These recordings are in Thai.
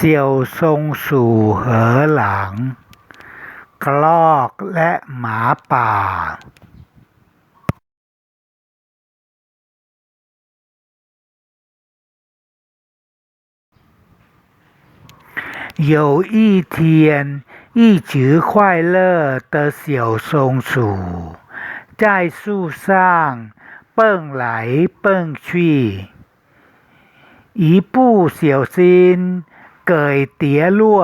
เสี่ยวซงสู่เหอหลาง กระรอกและหมาป่า 有一天，一只快乐的小松鼠在树上蹦来蹦去，一不小心 เกยเตี๋ยลั่ว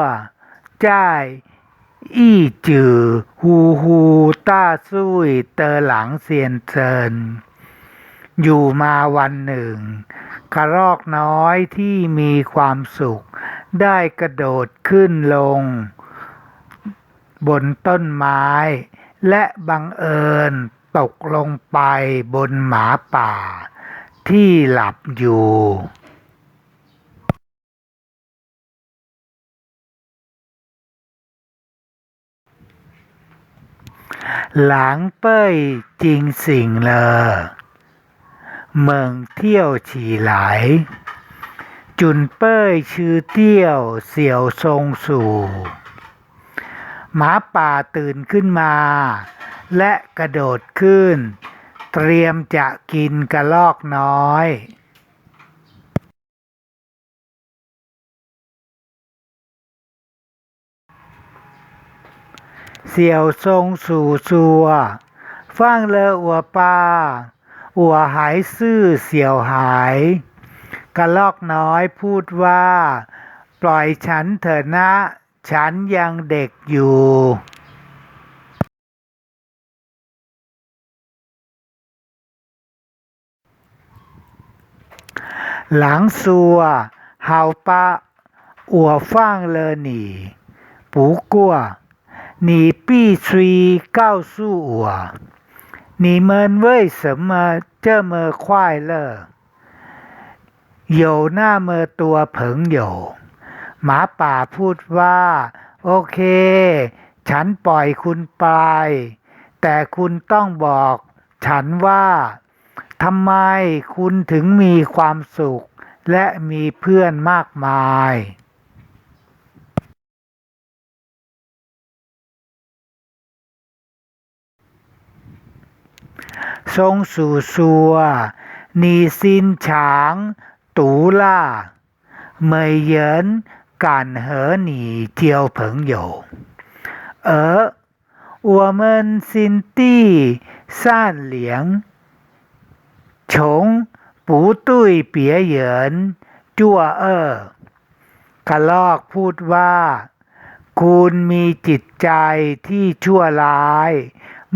จ่ยอี้จือฮูฮูต้าซุยเตอหลังเซียนเซินอยู่มาวันหนึ่ง กระรอกน้อยที่มีความสุข ได้กระโดดขึ้นลง บนต้นไม้ และบังเอิญตกลงไปบนหมาป่า ที่หลับอยู่ หลังเป้ยจริงสิ่งเลอเมืองเที่ยวฉีไหลจุนเป้ยชื่อเตี้ยวเสี่ยวทรงสู่หมาป่าตื่นขึ้นมา และกระโดดขึ้น เตรียมจะกินกระลอกน้อย เสี่ยวทรงสู่ซัวฟังเลออัวป้าอัวหายซื่อเสี่ยวหาย กระลอกน้อยพูดว่า ปล่อยฉันเถอะนะ ฉันยังเด็กอยู่หลังซัวเฮาปะอัวฟังเลอหนีปูกัว 你必须告诉我，你们为什么这么快乐？有那么多朋友หมาป่าพูดว่า โอเค ฉันปล่อยคุณไป แต่คุณต้องบอก ฉันว่าทำไมคุณถึงมีความสุข และมีเพื่อนมากมาย 松鼠说：“你心肠毒辣，没人敢和你交朋友。而我们心地善良，从不对别人作恶。”กระลอกพูดว่า คุณมีจิตใจที่ชั่วร้าย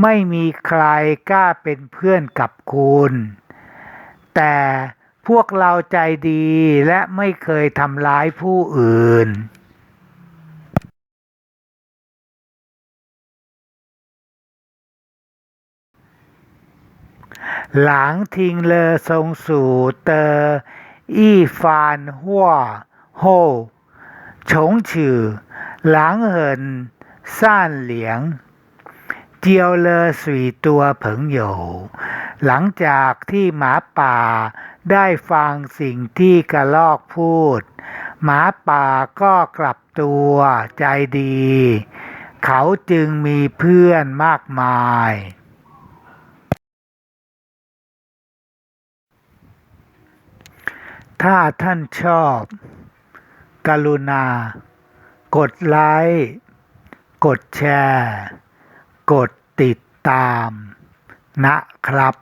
ไม่มีใครกล้าเป็นเพื่อนกับคุณ แต่พวกเราใจดีและไม่เคยทำร้ายผู้อื่นหลังทิ้งเลอทรงสู่เตออี้ฟานหัวโฮฉงฉือหลังเหินซ่านเหลียง เจียวเลอสี่ตัวเผิงโหยวหลังจากที่หมาป่าได้ฟังสิ่งที่กระลอกพูด หมาป่าก็กลับตัวใจดี เขาจึงมีเพื่อนมากมาย ถ้าท่านชอบ กรุณา กดไลค์ กดแชร์ กดติดตามนะครับ